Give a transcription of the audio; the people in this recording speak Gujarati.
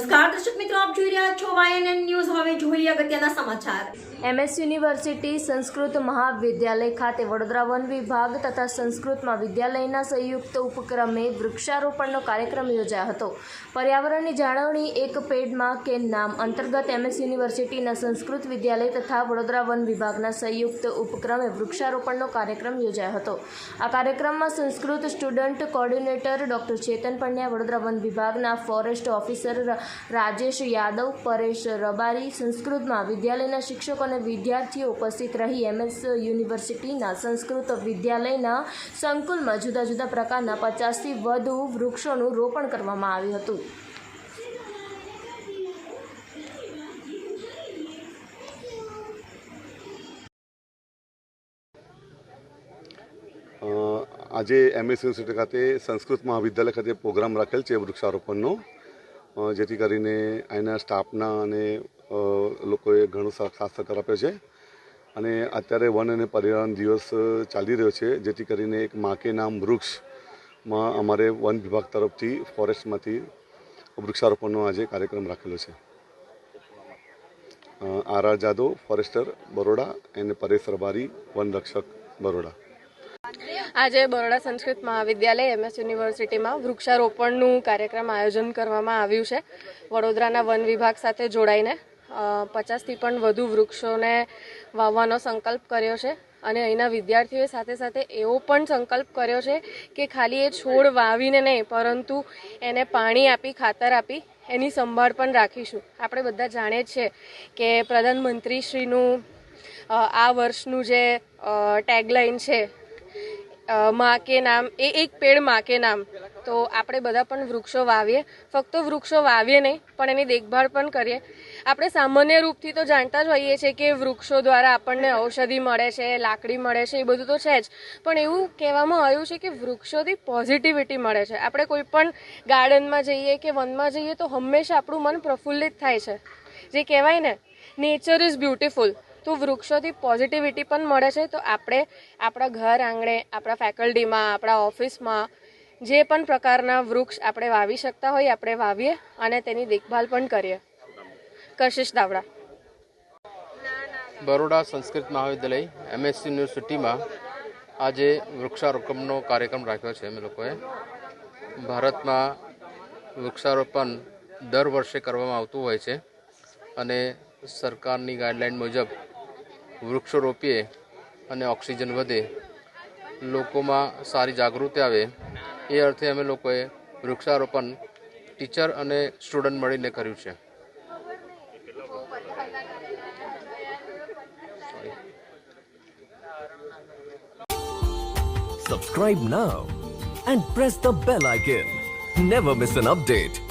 મિત્રો, આપ જોઈ રહ્યા છો વાયએનએન ન્યૂઝ હવે જોઈએ અગત્યના સમાચાર. એમએસ યુનિવર્સિટી સંસ્કૃત મહાવિદ્યાલય ખાતે વડોદરા વન વિભાગ તથા સંસ્કૃત મહાવિદ્યાલયના સંયુક્ત ઉપક્રમે વૃક્ષારોપણનો કાર્યક્રમ યોજાયો હતો. પર્યાવરણની જાળવણી એક પેડમાં કે નામ અંતર્ગત એમએસ યુનિવર્સિટીના સંસ્કૃત વિદ્યાલય તથા વડોદરા વન વિભાગના સંયુક્ત ઉપક્રમે વૃક્ષારોપણનો કાર્યક્રમ યોજાયો હતો. આ કાર્યક્રમમાં Sanskrit student coordinator doctor Chetan Pandya, Vadodara one વિભાગના ફોરેસ્ટ ઓફિસર રાજેશ યાદવ, પરેશ રબારી સંસ્કૃતમાં વિદ્યાલયના શિક્ષકો અને વિદ્યાર્થીઓ ઉપસ્થિત રહી એમએસ યુનિવર્સિટીના સંસ્કૃત વિદ્યાલયના સંકુલમાં જુદા જુદા પ્રકારના પચાસથી વધુ વૃક્ષોનું રોપણ કરવામાં આવ્યું હતું. આજે એમએસ યુનિવર્સિટી ખાતે સંસ્કૃત મહાવિદ્યાલય ખાતે પ્રોગ્રામ રાખેલ છે વૃક્ષારોપણનો. જેથી કરીને અહીંના સ્ટાફના અને લોકોએ ઘણો સાથ સહકાર આપ્યો છે. અને અત્યારે વન અને પર્યાવરણ દિવસ ચાલી રહ્યો છે, જેથી કરીને એક માકે નામ વૃક્ષમાં અમારે વન વિભાગ તરફથી ફોરેસ્ટમાંથી વૃક્ષારોપણનો આજે કાર્યક્રમ રાખેલો છે. R R Jadav, forester Baroda, અને પરેશ રબારી, વન રક્ષક બરોડા. આજે બરોડા સંસ્કૃત મહાવિદ્યાલય એમએસ યુનિવર્સિટીમાં વૃક્ષારોપણનું કાર્યક્રમ આયોજન કરવામાં આવ્યું છે. વડોદરાના વન વિભાગ સાથે જોડાઈને પચાસથી પણ વધુ વૃક્ષોને વાવવાનો સંકલ્પ કર્યો છે અને અહીંના વિદ્યાર્થીઓએ સાથે સાથે એવો પણ સંકલ્પ કર્યો છે કે ખાલી એ છોડ વાવીને નહીં, પરંતુ એને પાણી આપી, ખાતર આપી, એની સંભાળ પણ રાખીશું. આપણે બધા જાણીએ છીએ કે પ્રધાનમંત્રીશ્રીનું આ વર્ષનું જે ટેગલાઇન છે માં કે નામ, એ એક પેડમાં કે નામ. તો આપણે બધા પણ વૃક્ષો વાવીએ. ફક્ત વૃક્ષો વાવીએ નહીં, પણ એની દેખભાળ પણ કરીએ. આપણે સામાન્ય રૂપથી તો જાણતા જ હોઈએ છીએ કે વૃક્ષો દ્વારા આપણને ઔષધિ મળે છે, લાકડી મળે છે, એ બધું તો છે જ. પણ એવું કહેવામાં આવ્યું છે કે વૃક્ષોથી પોઝિટિવિટી મળે છે. આપણે કોઈ પણ ગાર્ડનમાં જઈએ કે વનમાં જઈએ તો હંમેશા આપણું મન પ્રફુલ્લિત થાય છે. જે કહેવાય ને નેચર ઇઝ બ્યુટિફુલ તો વૃક્ષોથી પોઝિટિવિટી પણ મળે છે. તો આપણે આપણા ઘર આંગણે, આપણા ફેકલ્ટીમાં આપણા ઓફિસમાં જે પણ પ્રકારના વૃક્ષ આપણે વાવી શકતા હોઈએ આપણે વાવીએ અને તેની દેખભાલ પણ કરીએ. કશિશ દાવડા. બરોડા સંસ્કૃત મહાવિદ્યાલય એમએસસી યુનિવર્સિટીમાં આજે વૃક્ષારોપણનો કાર્યક્રમ રાખ્યો છે. અમે લોકોએ ભારતમાં વૃક્ષારોપણ દર વર્ષે કરવામાં આવતું હોય છે અને સરકારની ગાઈડલાઈન મુજબ વૃક્ષો રોપીએ અને ઓક્સિજન વધે, લોકોમાં સારી જાગૃતિ આવે, એ અર્થે અમે લોકોએ વૃક્ષારોપણ ટીચર અને સ્ટુડન્ટ મળીને કર્યું છે Subscribe now and press the bell icon. Never miss an update.